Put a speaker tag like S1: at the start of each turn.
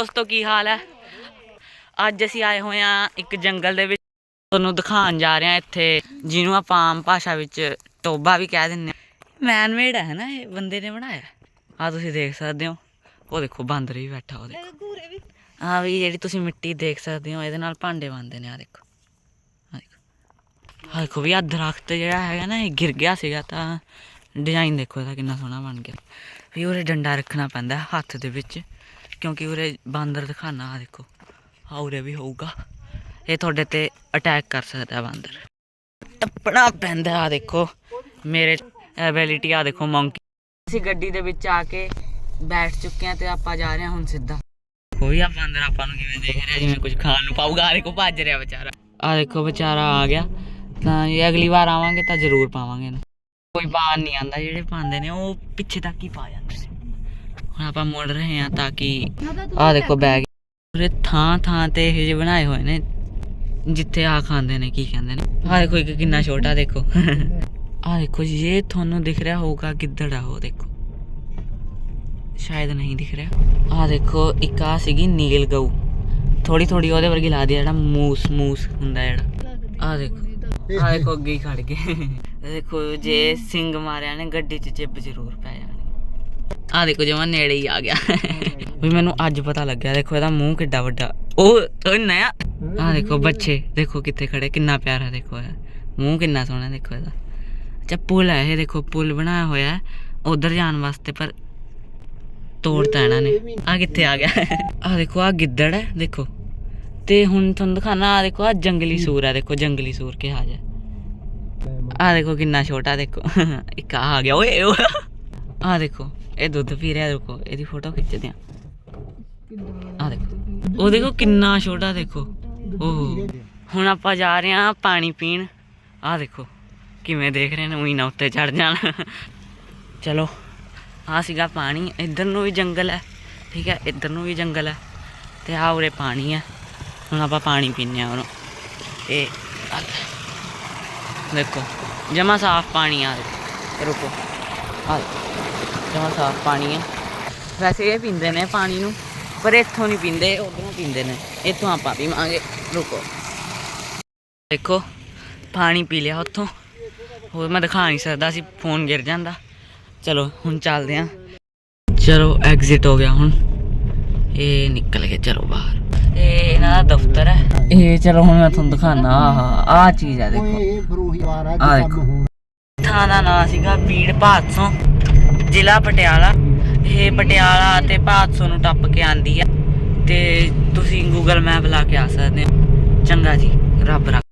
S1: ਦੋਸਤੋ, ਕੀ ਹਾਲ ਹੈ? ਅੱਜ ਅਸੀਂ ਆਏ ਹੋਏ ਆ ਇੱਕ ਜੰਗਲ ਦੇ ਵਿੱਚ। ਤੁਹਾਨੂੰ ਦਿਖਾਉਣ ਜਾ ਰਹੇ ਆ ਇੱਥੇ, ਜਿਹਨੂੰ ਆਪਾਂ ਆਮ ਭਾਸ਼ਾ ਵਿੱਚ ਟੋਬਾ ਵੀ ਕਹਿ ਦਿੰਦੇ ਆ ਮੈਨ ਮੇਡ ਹੈ ਨਾ ਇਹ, ਬੰਦੇ ਨੇ ਬਣਾਇਆ। ਆ ਤੁਸੀਂ ਦੇਖ ਸਕਦੇ ਹੋ। ਉਹ ਦੇਖੋ, ਬਾਂਦਰ ਵੀ ਬੈਠਾ, ਉਹ ਦੇਖੋ। ਆ ਵੀ ਜਿਹੜੀ ਤੁਸੀਂ ਮਿੱਟੀ ਦੇਖ ਸਕਦੇ ਹੋ, ਇਹਦੇ ਨਾਲ ਭਾਂਡੇ ਬਣਦੇ ਨੇ ਆ ਦੇਖੋ। ਆ ਦੇਖੋ। ਆ ਦੇਖੋ ਵੀ ਆ ਦਰਖਤ ਜਿਹੜਾ ਹੈਗਾ ਨਾ, ਇਹ ਗਿਰ ਗਿਆ ਸੀਗਾ ਤਾਂ ਡਿਜ਼ਾਈਨ ਦੇਖੋ ਇਹਦਾ ਕਿੰਨਾ ਸੋਹਣਾ ਬਣ ਗਿਆ। ਵੀ ਉਰੇ ਡੰਡਾ ਰੱਖਣਾ ਪੈਂਦਾ ਹੱਥ ਦੇ ਵਿੱਚ। ਕਿਉਂਕਿ ਉਰੇ ਬਾਂਦਰ ਦਿਖਾਣਾ ਆ ਦੇਖੋ। ਆ ਉਰੇ ਵੀ ਹੋਊਗਾ। ਇਹ ਤੁਹਾਡੇ ਤੇ ਅਟੈਕ ਕਰ ਸਕਦਾ ਬਾਂਦਰ। ਟੱਪਣਾ ਪੈਂਦਾ ਆ ਦੇਖੋ। ਮੇਰੇ ਐਬਿਲਿਟੀ ਆ ਦੇਖੋ ਮੰਕੀ ਅਸੀਂ ਗੱਡੀ ਦੇ ਵਿੱਚ ਆ ਕੇ ਬੈਠ ਚੁੱਕੇ ਆ ਤੇ ਆਪਾਂ ਜਾ ਰਹੇ ਹਾਂ ਹੁਣ ਸਿੱਧਾ। ਕੋਈ ਆ ਬਾਂਦਰ, ਆਪਾਂ ਨੂੰ ਕਿਵੇਂ ਦੇਖ ਰਿਹਾ, ਜਿਵੇਂ ਕੁਝ ਖਾਣ ਨੂੰ ਪਾਊਗਾ। ਆ ਦੇਖੋ, ਭੱਜ ਰਿਹਾ ਵਿਚਾਰਾ। ਆ ਦੇਖੋ, ਵਿਚਾਰਾ ਆ ਗਿਆ। ਤਾਂ ਜੇ ਅਗਲੀ ਵਾਰ ਆਵਾਂਗੇ ਤਾਂ ਜ਼ਰੂਰ ਪਾਵਾਂਗੇ ਇਹਨੂੰ। ਕੋਈ ਬਾਣ ਨਹੀਂ ਆਂਦਾ ਜਿਹੜੇ ਪਾਉਂਦੇ ਨੇ, ਉਹ ਪਿੱਛੇ ਤੱਕ ਹੀ ਪਾ ਜਾਂਦੇ ਹੁਣ ਆਪਾਂ ਮੁੜ ਰਹੇ ਹਾਂ ਤਾਂ ਕਿ ਆ ਦੇਖੋ ਬੈਗ ਉਰੇ ਥਾਂ ਥਾਂ ਤੇ ਇਹ ਜਿਹੇ ਬਣਾਏ ਹੋਏ ਨੇ, ਜਿੱਥੇ ਆ ਖਾਂਦੇ ਨੇ, ਕੀ ਕਹਿੰਦੇ ਨੇ। ਆ ਦੇਖੋ ਇੱਕ ਕਿੰਨਾ ਛੋਟਾ ਦੇਖੋ। ਆ ਦੇਖੋ ਇਹ ਤੁਹਾਨੂੰ ਦਿਖ ਰਿਹਾ ਹੋਊਗਾ ਗਿੱਦੜ ਆ ਉਹ ਦੇਖੋ। ਸ਼ਾਇਦ ਨਹੀਂ ਦਿਖ ਰਿਹਾ। ਆ ਦੇਖੋ, ਇੱਕ ਆ ਸੀਗੀ ਨੀਲ ਗਊ। ਥੋੜੀ ਥੋੜੀ ਉਹਦੇ ਵਰਗੀ ਲੱਗਦੀ ਆ, ਜਿਹੜਾ ਮੂਸ ਮੂਸ ਹੁੰਦਾ ਜਿਹੜਾ। ਆਹ ਦੇਖੋ ਆਹ ਦੇਖੋ ਅੱਗੇ ਹੀ ਖੜ ਗਏ। ਦੇਖੋ ਜੇ ਸਿੰਘ ਮਾਰਿਆ ਨੇ, ਗੱਡੀ 'ਚ ਜਿੱਬ ਜ਼ਰੂਰ ਪੈ ਆ ਦੇਖੋ ਜਮਾ ਨੇੜੇ ਹੀ ਆ ਗਿਆ। ਵੀ ਮੈਨੂੰ ਅੱਜ ਪਤਾ ਲੱਗਿਆ, ਦੇਖੋ ਇਹਦਾ ਮੂੰਹ ਕਿੱਡਾ ਵੱਡਾ। ਉਹ ਉਹ ਨया ਆ। ਦੇਖੋ ਬੱਚੇ, ਦੇਖੋ ਕਿੱਥੇ ਖੜੇ, ਕਿੰਨਾ ਪਿਆਰਾ ਦੇਖੋ ਇਹ। ਮੂੰਹ ਕਿੰਨਾ ਸੋਹਣਾ ਦੇਖੋ ਇਹਦਾ। ਅੱਛਾ, ਪੁਲ ਹੈ ਇਹ ਦੇਖੋ, ਪੁਲ ਬਣਾਇਆ ਹੋਇਆ ਉਧਰ ਜਾਣ ਵਾਸਤੇ, ਪਰ ਤੋੜਤਾ ਇਹਨਾਂ ਨੇ। ਆ ਕਿੱਥੇ ਆ ਗਿਆ? ਆ ਦੇਖੋ ਆ ਗਿੱਦੜ ਹੈ, ਦੇਖੋ। ਤੇ ਹੁਣ ਤੁਹਾਨੂੰ ਦਿਖਾਣਾ ਆ ਦੇਖੋ ਆ ਜੰਗਲੀ ਸੂਰ ਹੈ ਦੇਖੋ, ਜੰਗਲੀ ਸੂਰ ਕਿਹਾ ਜਾ। ਆ ਦੇਖੋ ਕਿੰਨਾ ਛੋਟਾ, ਦੇਖੋ। ਇੱਕ ਆ ਆ ਗਿਆ, ਓਏ ਆ ਦੇਖੋ। ਇਹ ਦੁੱਧ ਪੀ ਰਿਹਾ ਦੇਖੋ ਇਹਦੀ ਫੋਟੋ ਖਿੱਚਦੇ ਆ ਆ ਦੇਖੋ, ਉਹ ਦੇਖੋ ਕਿੰਨਾ ਛੋਟਾ ਦੇਖੋ। ਓਹ, ਹੁਣ ਆਪਾਂ ਜਾ ਰਹੇ ਆ ਪਾਣੀ ਪੀਣ। ਆ ਦੇਖੋ, ਕਿਵੇਂ ਦੇਖ ਰਹੇ ਨੇ, ਉਹੀ ਨਾ ਉੱਤੇ ਚੜ ਜਾਣ। ਚਲੋ ਆ ਸੀਗਾ ਪਾਣੀ। ਇੱਧਰ ਨੂੰ ਵੀ ਜੰਗਲ ਹੈ, ਠੀਕ ਹੈ, ਇੱਧਰ ਨੂੰ ਵੀ ਜੰਗਲ ਹੈ। ਤੇ ਆ ਉਰੇ ਪਾਣੀ ਹੈ। ਹੁਣ ਆਪਾਂ ਪਾਣੀ ਪੀਨੇ ਆ ਉਹਨੂੰ ਇਹ ਦੇਖੋ, ਜਮਾ ਸਾਫ਼ ਪਾਣੀ ਆ ਦੇਖੋ ਰੁਕੋ। ਆ ਜਮਾ ਸਾਫ਼ ਪਾਣੀ ਹੈ ਵੈਸੇ ਇਹ ਪੀਂਦੇ ਨੇ ਪਾਣੀ ਨੂੰ ਪਰ ਇੱਥੋਂ ਨਹੀਂ ਪੀਂਦੇ ਉਧਰੋਂ ਪੀਂਦੇ ਨੇ। ਇੱਥੋਂ ਆਪਾਂ ਪੀਵਾਂਗੇ। ਰੁਕੋ। ਦੇਖੋ ਪਾਣੀ ਪੀ ਲਿਆ ਉੱਥੋਂ। ਹੋਰ ਮੈਂ ਦਿਖਾ ਨਹੀਂ ਸਕਦਾ ਸੀ ਫੋਨ ਗਿਰ ਜਾਂਦਾ। ਚਲੋ ਹੁਣ ਚੱਲਦੇ ਆਂ। ਚਲੋ ਐਗਜ਼ਿਟ ਹੋ ਗਿਆ ਹੁਣ। ਇਹ ਨਿਕਲ ਗਏ ਚਲੋ ਬਾਹਰ। ਇਹ ਇਹਨਾਂ ਦਾ ਦਫ਼ਤਰ ਹੈ। ਇਹ ਚਲੋ ਹੁਣ ਮੈਂ ਤੁਹਾਨੂੰ ਦਿਖਾਣਾ ਆਹ ਆਹ ਚੀਜ਼ ਹੈ ਦੇਖੋ।
S2: ਇਹ ਫਰੋਹੀ ਵਾਰਾ
S1: ਆ ਦੇਖੋ। ਥਾਂ ਦਾ ਨਾਂ ਸੀਗਾ ਪੀੜ ਭਾਦਸੋਂ ਜ਼ਿਲ੍ਹਾ ਪਟਿਆਲਾ। ਇਹ ਪਟਿਆਲਾ ਤੇ ਭਾਦਸੋਂ ਨੂੰ ਟੱਪ ਕੇ ਆਂਦੀ ਆ। ਤੇ ਤੁਸੀਂ ਗੂਗਲ ਮੈਪ ਲਾ ਕੇ ਆ ਸਕਦੇ ਹੋ। ਚੰਗਾ ਜੀ, ਰੱਬ ਰੱਖ।